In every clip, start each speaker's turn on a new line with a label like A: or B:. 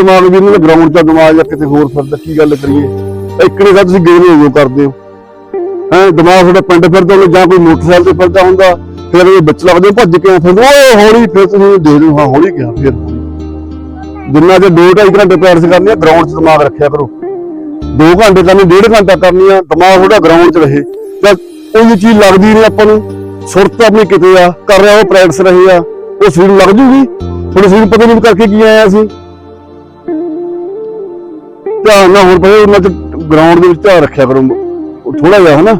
A: ਦਿਮਾਗ ਵੀ ਇਹਨਾਂ ਦਾ ਗਰਾਊਂਡ 'ਚ ਦਿਮਾਗ ਜਾਂ ਕਿਤੇ ਹੋਰ ਫਿਰਦਾ ਕੀ ਗੱਲ ਕਰੀਏ? ਇੱਕ ਨੇ ਤੁਸੀਂ ਗੇਮ ਹੋ ਕਰਦੇ ਹੋ। ਹੈ ਦਿਮਾਗ ਤੁਹਾਡਾ ਪਿੰਡ ਫਿਰਦਾ ਹੋਵੇ ਜਾਂ ਕੋਈ ਮੋਟਰਸਾਈਕਲ ਤੇ ਫਿਰਦਾ ਹੁੰਦਾ ਫਿਰ ਇਹ ਵਿੱਚ ਲੱਗਦੇ ਹੋ, ਭੱਜ ਕੇ ਫਿਰ ਓਏ ਹੌਲੀ ਫਿਰ ਤੁਸੀਂ ਦੇਖ ਲਓ ਹਾਂ ਹੌਲੀ ਕਿਹਾ ਫਿਰ। ਜਿੰਨਾ ਜੇ 2.5 ਘੰਟੇ ਪ੍ਰੈਕਟਿਸ ਕਰਨੀ ਆ ਗਰਾਊਂਡ 'ਚ ਦਿਮਾਗ ਰੱਖਿਆ ਕਰੋ। 2 ਘੰਟੇ ਕਰਨੀ 1.5 ਘੰਟਾ ਕਰਨੀ ਆ ਦਿਮਾਗ ਤੁਹਾਡਾ ਗਰਾਊਂਡ 'ਚ ਰਹੇ। ਤਾਂ ਕੋਈ ਚੀਜ਼ ਲੱਗਦੀ ਨਹੀਂ ਆਪਾਂ ਨੂੰ। ਸੁਰਤ ਆਪਣੀ ਕਿਤੇ ਆ ਕਰ ਰਿਹਾ ਉਹ ਪ੍ਰੈਕਟਿਸ ਰਹੀ ਆ ਉਹ ਸਰੀਰ ਲੱਗ ਜੂਗੀ। ਤੁਹਾਡੇ ਸਰੀਰ ਪਤਾ ਨਹੀਂ ਕਰਕੇ ਕੀ ਆਇਆ ਸੀ। ਧਿਆਨ ਨਾਲ ਹੁਣ ਪਤਾ ਉਹਨਾਂ ਚ ਗਰਾਊਂਡ ਦੇ ਵਿੱਚ ਧਿਆਨ ਰੱਖਿਆ ਕਰੋ ਥੋੜਾ ਜਿਹਾ ਹਨਾ।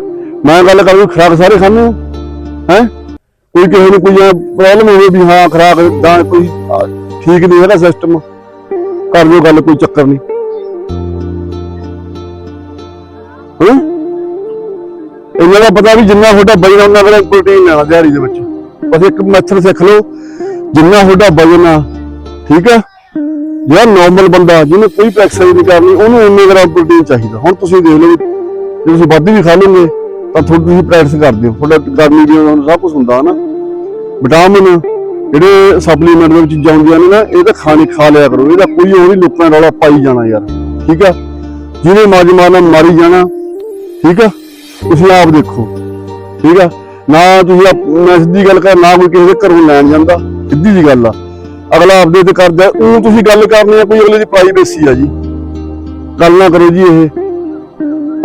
A: ਮੈਂ ਗੱਲ ਕਰਾਂ ਖਰਾਕ ਸਾਰੇ ਖਾਣੇ ਹੈ? ਕੋਈ ਕਿਸੇ ਨੂੰ ਕੋਈ ਪ੍ਰੋਬਲਮ ਹੋਵੇ ਵੀ ਹਾਂ, ਖਰਾਕ ਦਾ ਕੋਈ ਠੀਕ ਨਹੀਂ ਹੈਗਾ ਸਿਸਟਮ ਕਰ ਲਿਓ ਗੱਲ, ਕੋਈ ਚੱਕਰ ਨਹੀਂ। ਹਾਂ? ਇਹਨਾਂ ਦਾ ਪਤਾ ਵੀ ਜਿੰਨਾ ਤੁਹਾਡਾ ਵਜਨ ਉਹਨਾਂ ਦਾ ਪ੍ਰੋਟੀਨ ਲੈਣਾ ਦਿਹਾੜੀ ਦੇ ਵਿੱਚ। ਬਸ ਇੱਕ ਮੈਥਡ ਸਿੱਖ ਲਓ। ਜਿੰਨਾ ਤੁਹਾਡਾ ਵਜਨ ਆ, ਠੀਕ ਹੈ? ਜਿਹੜਾ ਨਾਰਮਲ ਬੰਦਾ, ਜਿਹਨੇ ਕੋਈ ਐਕਸਰਸਾਈਜ਼ ਨਹੀਂ ਕਰਨੀ ਉਹਨੂੰ ਉਨੇ ਗ੍ਰਾਮ ਪ੍ਰੋਟੀਨ ਚਾਹੀਦਾ। ਹੁਣ ਤੁਸੀਂ ਦੇਖ ਲਓ ਵੀ ਜੇ ਤੁਸੀਂ ਵੱਧ ਵੀ ਖਾ ਲਓਗੇ, ਤਾਂ ਤੁਹਾਡੀ ਤੁਸੀਂ ਪ੍ਰੈਕਟਿਸ ਕਰਦੇ ਹੋ ਤੁਹਾਡਾ ਗਰਮੀ ਦੀ ਉਹਨਾਂ ਸਭ ਕੁਝ ਹੁੰਦਾ ਹਨਾ ਵਿਟਾਮਿਨ ਜਿਹੜੇ ਸਪਲੀਮੈਂਟ ਦੇ ਵਿੱਚ ਚੀਜ਼ਾਂ ਹੁੰਦੀਆਂ ਨੇ ਨਾ, ਇਹ ਤਾਂ ਖਾਣੀ ਖਾ ਲਿਆ ਕਰੋ। ਇਹਦਾ ਕੋਈ ਹੋਰ ਹੀ ਲੋਕਾਂ ਨੇ ਰੌਲਾ ਪਾਈ ਜਾਣਾ ਯਾਰ। ਠੀਕ ਆ? ਜਿਹਨੇ ਮੌਜ ਮਾਰਨਾ ਮਾਰੀ ਜਾਣਾ, ਠੀਕ ਆ? ਤੁਸੀਂ ਆਪ ਦੇਖੋ। ਠੀਕ ਆ? ਨਾ ਤੁਸੀਂ ਆਪ- ਮੈਂ ਸਿੱਧੀ ਗੱਲ ਕਰ, ਨਾ ਕੋਈ ਕਿਸੇ ਦੇ ਘਰੋਂ ਲੈਣ ਜਾਂਦਾ। ਸਿੱਧੀ ਜੀ ਗੱਲ ਆ। ਅਗਲਾ ਆਪਦੇ ਤੇ ਕਰਦਾ ਉਹ ਤੁਸੀਂ ਗੱਲ ਕਰਨੀ ਆ, ਕੋਈ ਅਗਲੇ ਦੀ ਪ੍ਰਾਈਵੇਸੀ ਆ ਜੀ। ਗੱਲ ਨਾ ਕਰੋ ਜੀ ਇਹ।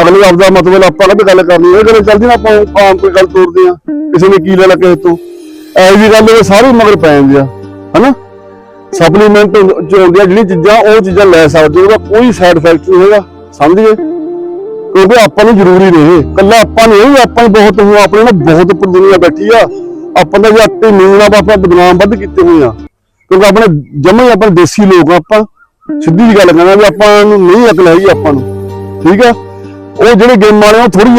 A: ਅਗਲੇ ਆਪਦਾ ਮਤਲਬ ਆਪਾਂ ਕਦੇ ਗੱਲ ਕਰਨੀ ਇਹ ਗੱਲ ਚੱਲਦੀ ਨਾ ਆਪਾਂ ਆਮ ਕੋਈ ਗੱਲ ਤੋਰਦੇ ਆ। ਕਿਸੇ ਨੇ ਕੀ ਲੈ ਲਾ ਕਿਸੇ ਤੋਂ। ਐ ਜੀ ਗੱਲ ਇਹ ਸਾਰੇ ਮਗਰ ਪੈ ਜਾਂਦੇ ਆ। ਹਨਾ? ਸਪਲੀਮੈਂਟ ਚ ਹੁੰਦੀਆਂ ਜਿਹੜੀਆਂ ਚੀਜ਼ਾਂ, ਉਹ ਚੀਜ਼ਾਂ ਲੈ ਸਕਦੇ ਉਹਦਾ ਕੋਈ ਸਾਈਡ ਇਫੈਕਟ ਨਹੀਂ ਹੈਗਾ। ਸਮਝ ਗਏ ਕਿਉਂਕਿ ਆਪਾਂ ਨੂੰ ਜ਼ਰੂਰੀ ਨਹੀਂ ਕੱਲਾ ਆਪਾਂ ਨਹੀਂ ਇਹ ਆਪਾਂ ਬਹੁਤ ਹੋ, ਆਪਣੇ ਨਾਲ ਬਹੁਤ ਉੱਪਰ ਦੁਨੀਆ ਬੈਠੀ ਆ। ਆਪਾਂ ਦਾ ਜੇ ਆਪੇ ਨੀਂਦ ਨਾਲ ਆਪਾਂ ਬਦਨਾਮ ਵੱਧ ਕੀਤੇ ਹੋਏ ਆ। ਕਿਉਂਕਿ ਆਪਣੇ ਜਮਾ ਹੀ ਆਪਾਂ ਦੇਸੀ ਲੋਕ ਆ ਆਪਾਂ। ਸਿੱਧੀ ਜੀ ਗੱਲ ਕਹਿੰਦਾ ਵੀ ਆਪਾਂ ਨੂੰ ਨਹੀਂ ਅਕਲ ਹੈਗੀ ਆਪਾਂ ਨੂੰ। ਠੀਕ ਆ? ਉਹ ਜਿਹੜੇ ਗੇਮ ਵਾਲੇ ਆ ਥੋੜੀ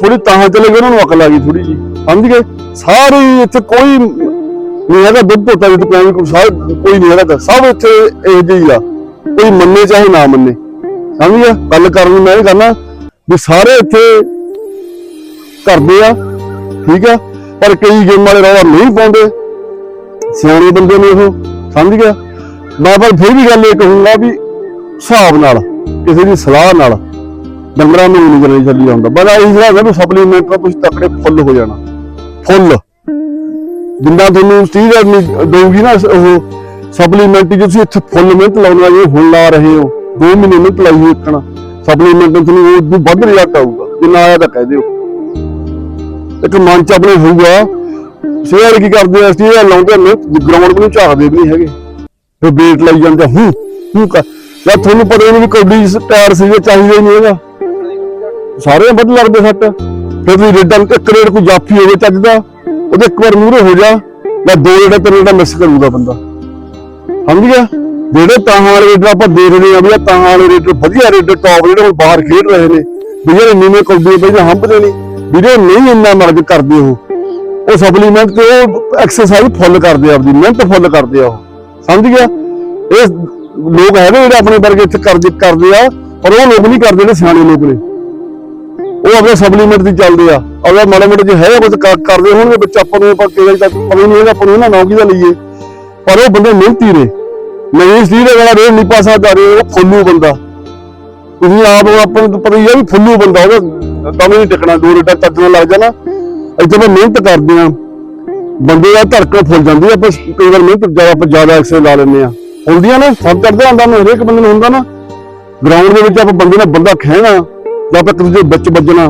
A: ਥੋੜੀ ਤਾਂ ਚਲੇ ਗਏ ਉਹਨਾਂ ਨੂੰ ਅਕਲ ਆ ਗਈ ਥੋੜੀ ਜੀ ਸਮਝ ਗਏ? ਸਾਰੇ ਇੱਥੇ ਕੋਈ ਨਹੀਂ ਹੈਗਾ ਦੁੱਧ ਧੋਤਾ ਜਿੱਤ ਕੋਈ ਕੋਈ ਸਾਰੇ ਕੋਈ ਨਹੀਂ ਹੈਗਾ ਸਭ ਇੱਥੇ ਇਹ ਜਿਹੀ ਆ। ਕੋਈ ਮੰਨੇ ਚਾਹੇ ਨਾ ਮੰਨੇ। ਸਮਝ ਗਿਆ? ਗੱਲ ਕਰਨ ਨੂੰ ਮੈਂ ਇਹ ਕਰਨਾ ਵੀ ਸਾਰੇ ਇੱਥੇ ਕਰਦੇ ਆ। ਠੀਕ ਆ? ਪਰ ਕਈ ਗੇਮ ਵਾਲੇ ਰੌਲਾ ਨਹੀਂ ਪਾਉਂਦੇ। ਸਿਆਣੇ ਬੰਦੇ ਨੇ ਉਹ, ਸਮਝ ਗਿਆ? ਮੈਂ ਪਰ ਫਿਰ ਵੀ ਗੱਲ ਇਹ ਕਹੂੰਗਾ ਵੀ ਹਿਸਾਬ ਨਾਲ, ਕਿਸੇ ਦੀ ਸਲਾਹ ਨਾਲ ਡੰਗਰਾਂ ਨੂੰ ਨਹੀਂ ਕਰਨੀ ਚੱਲੀ ਜਾਂਦਾ। ਬੜਾ ਇਹ ਜਿਹੜਾ ਨਾ ਸਪਲੀਮੈਂਟ ਨਾਲ ਤੁਸੀਂ ਤਕੜੇ ਫੁੱਲ ਹੋ ਜਾਣਾ। ਫੁੱਲ। ਜਿੰਨਾ ਤੁਹਾਨੂੰ ਸਟੀਰੋਇਡ ਨਹੀਂ ਦਊਗੀ ਨਾ ਉਹ ਸਪਲੀਮੈਂਟ ਜੇ ਤੁਸੀਂ ਇੱਥੇ ਫੁੱਲ ਮਿਹਨਤ ਲਾਉਣਾ ਜੇ ਹੁਣ ਲਾ ਰਹੇ ਹੋ 2 ਮਹੀਨੇ ਮਿਹਨਤ ਲਾਈ ਹੋਈ ਇੱਕਣਾ ਸਪਲੀਮੈਂਟ ਨਾਲ ਤੁਹਾਨੂੰ ਉਹ ਤੋਂ ਵੱਧ ਰਿਜ਼ਲਟ ਆਊਗਾ। ਜਿੰਨਾ ਆਇਆ ਤਾਂ ਕਹਿ ਦਿਓ। ਇੱਕ ਮਨ ਚ ਆਪਣੇ ਹੋਊਗਾ। ਸ਼ੇਅਰ ਕੀ ਕਰਦੇ ਆ? ਸਟੀਰੋਇਡ ਲਾਉਂਦੇ ਨੇ ਗਰਾਊਂਡ ਨੂੰ ਝਾਕਦੇ ਵੀ ਨਹੀਂ ਹੈਗੇ। ਫਿਰ ਵੇਟ ਲਾਈ ਜਾਂਦੇ ਹੂੰ ਹੂੰ ਯਾ ਤੁਹਾਨੂੰ ਪਤਾ ਹੀ ਨਹੀਂ ਵੀ ਕਬੱਡੀ ਟਾਇਰ ਸੀ ਇਹ ਚਾਹੀਦਾ ਹੀ ਨਹੀਂ ਹੈਗਾ। ਸਾਰੇ ਵੱਧ ਲੱਗਦੇ ਸੱਟ। ਫਿਰ ਤੁਸੀਂ ਰੇਡਾਂ ਇੱਕ ਰੇਡ ਕੋਈ ਜਾਫੀ ਹੋਵੇ ਚੱਜ ਦਾ, ਉਹਦੇ ਇੱਕ ਵਾਰ ਮੂਹਰੇ ਹੋ ਜਾ, ਜਾਂ ਦੋ ਰੇਡਾਂ, ਤਿੰਨ ਰੇਡਾਂ ਮਿਸ ਕਰੂਗਾ ਬੰਦਾ। ਸਮਝ ਗਿਆ? ਜਿਹੜੇ ਤਾਂ ਵਾਲੇ ਰੇਡਰ ਆਪਾਂ ਦੇਖ ਰਹੇ ਆ ਵੀ ਆ ਤਾਂ ਵਾਲੇ ਰੇਡਰ ਵਧੀਆ ਰੇਡਰ ਟੌਪ ਜਿਹੜੇ ਹੁਣ ਬਾਹਰ ਖੇਡ ਰਹੇ ਨੇ, ਵੀ ਜਿਹੜੇ ਨੀਵੇਂ ਕਬੱਡੀ ਪਹਿਲਾਂ ਹੰਭਦੇ ਨਹੀਂ ਵੀਰੇ ਨਹੀਂ ਇੰਨਾ ਮਰਜ਼ ਕਰਦੇ ਉਹ ਉਹ ਸਪਲੀਮੈਂਟ ਤੇ ਉਹ ਐਕਸਰਸਾਈਜ਼ ਫੁੱਲ ਕਰਦੇ ਆ ਆਪਦੀ, ਮਿਹਨਤ ਫੁੱਲ ਕਰਦੇ ਆ ਉਹ। ਸਮਝ ਗਿਆ? ਇਹ ਲੋਕ ਹੈਗੇ ਜਿਹੜੇ ਆਪਣੇ ਵਰਗੇ ਇੱਥੇ ਕਰਦੇ ਕਰਦੇ ਆ, ਪਰ ਉਹ ਲੋਕ ਨਹੀਂ ਕਰਦੇ ਨੇ ਸਿਆਣੇ ਲੋਕ ਨੇ। ਉਹ ਆਪਣੇ ਸਪਲੀਮੈਂਟ ਦੀ ਚੱਲਦੇ ਆ। ਅਗਰ ਮਾੜਾ ਮੋਟਾ ਜੇ ਹੈ ਕੁਝ ਕਰਦੇ ਹੋਣਗੇ, ਬੱਚਾ ਆਪਾਂ ਨੂੰ ਆਪਾਂ ਕਿਹੜਾ ਤੱਕ ਪਤਾ ਨਹੀਂ ਹੈਗਾ, ਆਪਾਂ ਨੂੰ ਇਹਨਾਂ ਨੌਕਰੀ ਦਾ ਲਈਏ। ਪਰ ਉਹ ਬੰਦੇ ਮਿਹਨਤੀ ਨੇ। ਨਹੀਂ ਸੀ ਦੇ ਵਾਲਾ ਰੇਡ ਨਹੀਂ ਪਾ ਸਕਦਾ ਰੇ ਉਹ ਫੁੱਲੂ ਬੰਦਾ। ਤੁਸੀਂ ਆਪ ਆਪਾਂ ਨੂੰ ਪਤਾ ਹੀ ਆ ਵੀ ਫੁੱਲੂ ਬੰਦਾ, ਉਹਦਾ ਤਾਂ ਵੀ ਨਹੀਂ ਟਿਕਣਾ, ਦੋ ਰੇਟਾ ਚੱਜਣਾ ਲੱਗ ਜਾਣਾ। ਇੱਥੇ ਮੈਂ ਮਿਹਨਤ ਕਰਦੇ ਆ ਬੰਦੇ ਦਾ ਧੜਕਣ ਫੁੱਲ ਜਾਂਦੀ ਆ ਆਪਾਂ ਕਈ ਵਾਰ ਮਿਹਨਤ ਜ਼ਿਆਦਾ ਆਪਾਂ ਜ਼ਿਆਦਾ ਐਕਸਰਸਾਈਜ਼ ਲਾ ਲੈਂਦੇ ਆ ਹੁੰਦੀਆਂ ਨੇ ਸਭ ਚੜਦਾ ਹੁੰਦਾ ਨਾ ਹਰੇਕ ਬੰਦੇ ਨੂੰ ਹੁੰਦਾ ਨਾ ਗਰਾਊਂਡ ਦੇ ਵਿੱਚ ਆਪਾਂ ਬੰਦੇ ਨਾਲ ਬੰਦਾ ਖਹਿਣਾ ਜਾਂ ਆਪਾਂ ਕਿਸੇ ਦੇ ਵਿੱਚ ਵੱਜਣਾ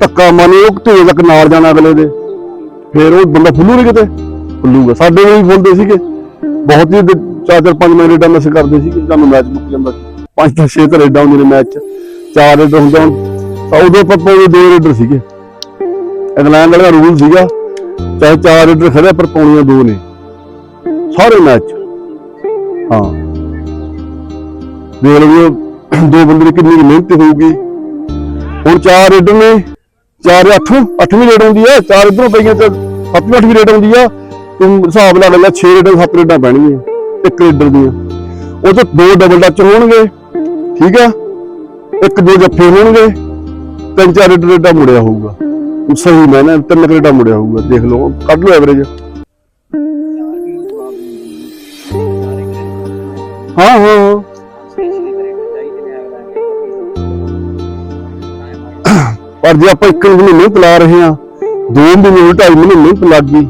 A: ਧੱਕਾ ਮਾਰਨੀ ਉਹ ਢੇਰ ਤੱਕ ਨਾਲ ਜਾਣਾ ਅਗਲੇ ਦੇ। ਫਿਰ ਉਹ ਬੰਦਾ ਫੁੱਲੂ ਨਹੀਂ ਕਿਤੇ? ਫੁੱਲੂਗਾ। ਸਾਡੇ ਵੀ ਫੁੱਲਦੇ ਸੀਗੇ। ਬਹੁਤ ਹੀ ਚਾਰ ਚਾਰ ਪੰਜ ਮਿੰਟ ਮਿਸ ਕਰਦੇ ਸੀਗੇ ਜਦੋਂ ਮੈਚ ਮੁੱਕ ਜਾਂਦਾ ਸੀ। ਪੰਜ ਤਾਂ ਛੇ ਤਾਂ ਰੇਡਾਂ ਹੁੰਦੀਆਂ ਨੇ ਮੈਚ 'ਚ। ਚਾਰ ਰੇਡ ਹੁੰਦੇ ਹੁਣ ਤਾਂ ਉਦੋਂ ਪੱਪੋ ਦੇ ਦੋ ਰੇਡਰ ਸੀਗੇ। ਇੰਗਲੈਂਡ ਵਾਲਾ ਰੂਲ ਸੀਗਾ, ਚਾਹੇ ਚਾਰ ਰੇਡਰ ਖੜੇ ਪਰ ਪਾਉਣੀਆਂ ਦੋ ਨੇ। ਸਾਰੇ ਮੈਚ ਹਾਂ। ਦੇਖ ਲਓ ਦੋ ਬੰਦੇ ਦੀ ਕਿੰਨੀ ਕੁ ਮਿਹਨਤ ਹੋਊਗੀ। ਹੁਣ ਚਾਰ ਰੇਡਰ ਨੇ, ਚਾਰ ਅੱਠ ਅੱਠਵੀਂ ਰੇਡ ਆਉਂਦੀ ਆ, ਚਾਰ ਇਧਰੋਂ ਪਈਆਂ ਤੇ ਸੱਤਵੀਂ ਅੱਠਵੀਂ ਰੇਡ ਆਉਂਦੀ ਆ, ਤੂੰ ਹਿਸਾਬ ਲਾ ਲੈ 6 ਰੇਡਾਂ 7 ਰੇਡਾਂ ਪੈਣਗੀਆਂ, ਇੱਕ ਰੇਡਰ ਦੀਆਂ। ਉਹ ਚ ਦੋ ਡਬਲ ਡੱਚ ਹੋਣਗੇ, ਠੀਕ ਆ? ਇੱਕ ਦੋ ਜੱਫੇ ਹੋਣਗੇ, ਤਿੰਨ ਚਾਰ ਰੇਡਰ ਰੇਡਾਂ ਮੁੜਿਆ ਹੋਊਗਾ। ਸਹੀ ਮੈਂ ਨਾ ਤਿੰਨ ਕਰੇਟਾ ਮੁੜਿਆ ਹੋਊਗਾ, ਦੇਖ ਲਓ, ਕੱਢ ਲਓ ਐਵਰੇਜ ਹਾਂ ਹਾਂ ਪਰ ਜੇ ਆਪਾਂ ਇੱਕ ਮਹੀਨੇ ਨਹੀਂ ਪਲਾ ਰਹੇ ਆ ਦੋ ਮਹੀਨੇ ਢਾਈ ਮਹੀਨੇ ਨਹੀਂ ਪਲਾਗੀ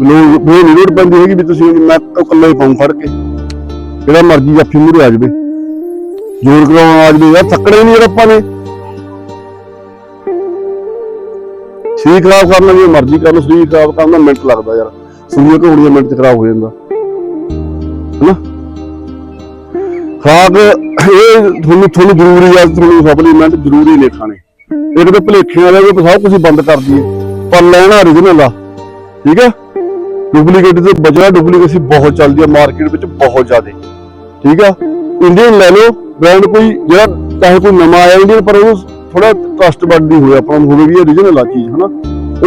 A: ਲੋਕ ਉਹ ਨਹੀਂ ਰੋੜ ਪੈਂਦੀ ਹੈਗੀ ਵੀ ਤੁਸੀਂ ਮੈਂ ਇਕੱਲੇ ਹੀ ਪਾਉਂ ਫੜ ਕੇ। ਜਿਹੜਾ ਮਰਜ਼ੀ ਜਾਫੀ ਮੂਰੇ ਆ ਜਵੇ। ਜੋਰ ਕਰਾਉਣ ਆ ਜਵੇ ਯਾਰ ਥੱਕਣਾ ਨਹੀਂ ਯਾਰ ਆਪਾਂ ਨੇ। ਸਰੀਰ ਖਰਾਬ ਕਰਨਾ ਜੇ ਮਰਜ਼ੀ ਕਰ ਲਓ ਸਰੀਰ ਖਰਾਬ ਕਰਨ ਦਾ ਮਿੰਟ ਲੱਗਦਾ ਯਾਰ। ਸਰੀਰ ਘੋੜੀਆਂ ਮਿੰਟ ਚ ਖਰਾਬ ਹੋ ਜਾਂਦਾ। ਹਨਾ? ਖਾਦ ਇਹ ਤੁਹਾਨੂੰ ਤੁਹਾਨੂੰ ਜ਼ਰੂਰੀ ਆ, ਤੁਹਾਨੂੰ ਸਪਲੀਮੈਂਟ ਜ਼ਰੂਰੀ ਨੇ ਖਾਣੇ। ਇੱਕ ਤਾਂ ਭਲੇਖੇ ਵਾਲੇ ਉਹ ਸਭ ਕੁਝ ਬੰਦ ਕਰ ਦਈਏ। ਪਰ ਲੈਣਾ origignal ਆ। ਠੀਕ ਹੈ ਡੁਪਲੀਕੇਟ ਤੇ ਬਜਰਾ ਡੁਪਲੀਕੇਸੀ ਬਹੁਤ ਚੱਲਦੀ ਆ ਮਾਰਕੀਟ ਵਿੱਚ ਬਹੁਤ ਜ਼ਿਆਦਾ। ਠੀਕ ਆ? ਇੰਡੀਅਨ ਲੈ ਲਓ ਬ੍ਰਾਂਡ ਕੋਈ ਜਿਹੜਾ ਚਾਹੇ ਕੋਈ ਨਵਾਂ ਆਇਆ ਇੰਡੀਅਨ ਪਰ ਉਹ ਥੋੜਾ ਟਰਸਟ ਬਣਦੀ ਹੋਵੇ, ਆਪਾਂ ਨੂੰ ਹੋਵੇ ਵੀ ਇਹ origignal ਆ ਚੀਜ਼, ਹਨਾ?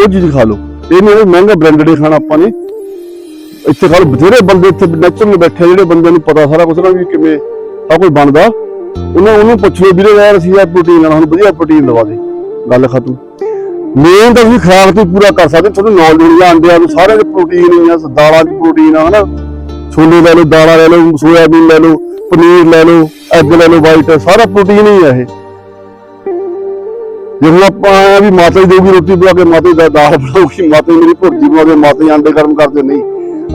A: ਉਹ ਚੀਜ਼ ਖਾ ਲਓ। ਇਹ ਨਹੀਂ ਮਹਿੰਗਾ ਬ੍ਰਾਂਡਡ ਹੀ ਖਾਣਾ ਆਪਾਂ ਨੇ। ਇੱਥੇ ਖਾ ਲਓ। ਬਥੇਰੇ ਬੰਦੇ ਇੱਥੇ ਨੈਚੁਰਲ ਬੈਠੇ ਜਿਹੜੇ ਬੰਦਿਆਂ ਨੂੰ ਪਤਾ ਸਾਰਾ ਕੁਝ ਨਾ ਵੀ ਕਿਵੇਂ ਸਭ ਕੁਝ ਬਣਦਾ। ਉਹਨਾਂ ਉਹਨੂੰ ਪੁੱਛ ਲਓ, ਵੀਰੇ, ਯਾਰ ਅਸੀਂ ਆ ਪ੍ਰੋਟੀਨ ਲੈਣਾ, ਹੁਣ ਵਧੀਆ ਪ੍ਰੋਟੀਨ ਲਵਾ ਦੇ। ਗੱਲ ਖਤਮ। ਮੇਨ ਤਾਂ ਤੁਸੀਂ ਖਰਾਕ ਤੇ ਪੂਰਾ ਕਰ ਸਕਦੇ ਤੁਹਾਨੂੰ ਨੌਲੇਜ ਹੋਣੀ ਆ ਅੰਡਿਆਂ ਨੂੰ ਸਾਰੇ ਦੇ ਪ੍ਰੋਟੀਨ ਹੀ ਆ, ਦਾਲਾਂ 'ਚ ਪ੍ਰੋਟੀਨ ਆ, ਹਨਾ? ਛੋਲੇ ਲੈ ਲਓ, ਦਾਲਾਂ ਲੈ ਲਓ, ਸੋਇਆਬੀਨ ਲੈ ਲਓ, ਪਨੀਰ ਲੈ ਲਓ, ਐਗ ਲੈ ਲਓ ਵਾਈਟ ਸਾਰਾ ਪ੍ਰੋਟੀਨ ਹੀ ਆ ਇਹ। ਜੇ ਹੁਣ ਆਪਾਂ ਆਇਆ ਵੀ ਮਾਤਾ ਹੀ ਦੇਊਗੀ ਰੋਟੀ ਬਣਾ ਕੇ, ਮਾਤਾ ਹੀ ਦਾ- ਦਾਲ ਬਣਾਉਗੀ ਮਾਤਾ ਹੀ ਮੇਰੀ ਭੁਰਜੀ ਬਣਾ ਕੇ, ਮਾਤਾ ਹੀ ਆਂਡੇ ਗਰਮ ਕਰਦੇ, ਨਹੀਂ।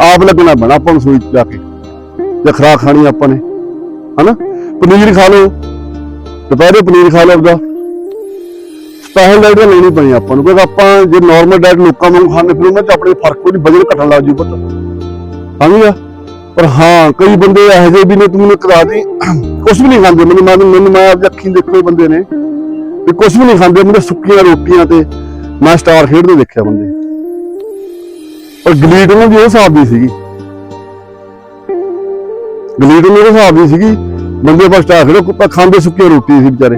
A: ਆਪ ਲੱਗਣਾ ਪੈਣਾ ਆਪਾਂ ਨੂੰ ਸੂਈ ਜਾ ਕੇ। ਜੇ ਖਰਾਕ ਖਾਣੀ ਆਪਾਂ ਨੇ, ਹਨਾ? ਪਨੀਰ ਖਾ ਲਓ। ਦੁਪਹਿਰੇ ਪਨੀਰ ਖਾ ਲਓ ਆਪਦਾ। ਸਪੈਸ਼ਲ ਡਾਈਟ ਲੈਣੀ ਪੈਣੀ ਆਪਾਂ ਨੂੰ, ਕਿਉਂਕਿ ਆਪਾਂ ਜੇ ਨਾਰਮਲ ਡਾਈਟ ਲੋਕਾਂ ਵਾਂਗੂ ਖਾਣੇ ਫਿਰ ਉਹਨਾਂ 'ਚ ਆਪਣੇ ਫ਼ਰਕ ਕੋਈ ਵਜਨ ਘਟਣ ਲੱਗ ਜੂ ਪਤਾ। ਹਾਂਜੀ ਪਰ ਹਾਂ, ਕਈ ਬੰਦੇ ਇਹੋ ਜਿਹੇ ਵੀ ਨੇ ਤੂੰ ਮੈਨੂੰ ਕਰਾ ਦੀ ਕੁਝ ਵੀ ਨਹੀਂ ਖਾਂਦੇ, ਮੈਨੂੰ ਮੈਂ ਮੈਨੂੰ ਮੈਂ ਆਪਣੀ ਅੱਖੀਂ ਦੇਖੇ ਬੰਦੇ ਨੇ। ਵੀ ਕੁਝ ਵੀ ਨਹੀਂ ਖਾਂਦੇ, ਮੁੰਡੇ ਸੁੱਕੀਆਂ ਰੋਟੀਆਂ ਤੇ ਮੈਂ ਸਟਾਰ ਖੇਡਦੇ ਦੇਖਿਆ ਬੰਦੇ। ਪਰ ਗਲੀਟ ਨੂੰ ਵੀ ਉਹ ਹਿਸਾਬ ਦੀ ਸੀਗੀ। ਗਲੀਟ ਨੂੰ ਉਹ ਹਿਸਾਬ ਦੀ ਸੀਗੀ, ਬੰਦੇ ਪਰ ਸਟਾਰ ਖੇਡੋ ਪਰ ਖਾਂਦੇ ਸੁੱਕੀਆਂ ਰੋਟੀ ਸੀ ਵਿਚਾਰੇ।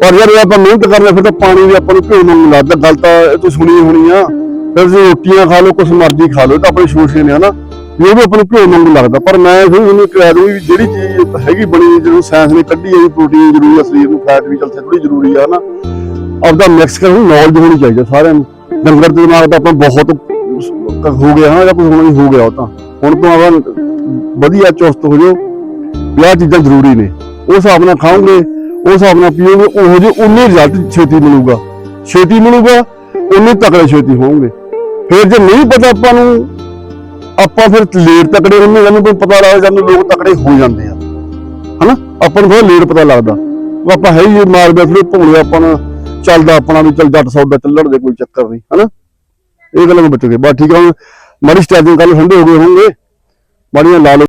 A: ਪਰ ਯਾਰ ਜੇ ਆਪਾਂ ਮਿਹਨਤ ਕਰਨਾ, ਫਿਰ ਤਾਂ ਪਾਣੀ ਵੀ ਆਪਾਂ ਨੂੰ ਘਿਓ ਵਾਂਗੂ ਲੱਗਦਾ ਗੱਲ ਤਾਂ ਇਹ ਤੂੰ ਸੁਣੀ ਹੋਣੀ ਆ, ਫਿਰ ਤੁਸੀਂ ਰੋਟੀਆਂ ਖਾ ਲਓ, ਕੁਛ ਮਰਜ਼ੀ ਖਾ ਲਓ ਤਾਂ ਆਪਣੇ ਸ਼ੋਸ਼ੇ ਨੇ, ਹਨਾ? ਵੀ ਉਹ ਵੀ ਆਪਾਂ ਨੂੰ ਘਿਓ ਵਾਂਗੂ ਲੱਗਦਾ, ਪਰ ਮੈਂ ਫਿਰ ਉਹਨੂੰ ਕਹਿ ਦੂੰ ਵੀ ਜਿਹੜੀ ਚੀਜ਼ ਹੈਗੀ ਬਣੀ ਜਿਹਨੂੰ ਸਾਇੰਸ ਨੇ ਕੱਢੀ ਹੈ ਪ੍ਰੋਟੀਨ ਜ਼ਰੂਰੀ ਆ, ਸਰੀਰ ਨੂੰ ਫੈਟ ਵੀ ਚੱਲ ਥੋੜੀ ਜ਼ਰੂਰੀ ਆ ਹਨਾ ਆਪਦਾ ਮਿਕਸ ਕਰਨ ਨੌਲੇਜ ਹੋਣੀ ਚਾਹੀਦੀ ਸਾਰਿਆਂ ਨੂੰ। ਡੰਗਰ ਦੇ ਨਾਲ ਤਾਂ ਆਪਾਂ ਬਹੁਤ ਹੋ ਗਿਆ ਹਨਾ ਜਾਂ ਕੁਝ ਹੋਣਾ ਹੋ ਗਿਆ ਉਹ ਤਾਂ। ਹੁਣ ਤੋਂ ਆਪਾਂ ਵਧੀਆ ਚੁਸਤ ਹੋ ਜਾਓ, ਵੀ ਚੀਜ਼ਾਂ ਜ਼ਰੂਰੀ ਨੇ। ਉਸ ਹਿਸਾਬ ਨਾਲ ਖਾਓਗੇ, ਉਸ ਹਿਸਾਬ ਨਾਲ ਪੀਓਗੇ, ਉਹੋ ਜਿਹੇ ਉਨੇ ਰਿਜ਼ਲਟ ਛੇਤੀ ਮਿਲੂਗਾ। ਛੇਤੀ ਮਿਲੂਗਾ, ਉਨੇ ਤਕੜੇ ਛੇਤੀ ਹੋਣਗੇ ਫਿਰ ਜੇ ਨਹੀਂ ਪਤਾ ਆਪਾਂ ਨੂੰ ਆਪਾਂ ਫਿਰ ਲੇਟ ਤਕੜੇ ਹੁੰਦੇ ਸਾਨੂੰ ਕੋਈ ਪਤਾ ਲੱਗਦਾ ਜਾਂਦਾ, ਲੋਕ ਤਕੜੇ ਹੋ ਜਾਂਦੇ ਆ। ਹਨਾ? ਆਪਾਂ ਨੂੰ ਫਿਰ ਲੇਟ ਪਤਾ ਲੱਗਦਾ। ਉਹ ਆਪਾਂ ਹੈ ਹੀ ਮਾਰਦੇ ਫਿਰ ਭੁਗਲੇ ਆਪਾਂ ਨੂੰ ਚੱਲਦਾ ਆਪਣਾ ਵੀ ਚੱਲ ਜੱਟ ਸੌਦਾ ਚੱਲਣ ਦੇ ਕੋਈ ਚੱਕਰ ਨਹੀਂ, ਹਨਾ? ਇਹ ਗੱਲਾਂ ਨੂੰ ਬਚ ਗਏ ਬਸ ਠੀਕ ਆ, ਹੁਣ ਮਾੜੀ ਸਟੈਚਿੰਗ ਕੱਲ ਠੰਡੇ ਹੋ ਗਏ ਹੋਣਗੇ ਮਾੜੀਆਂ ਲਾ ਲਓ।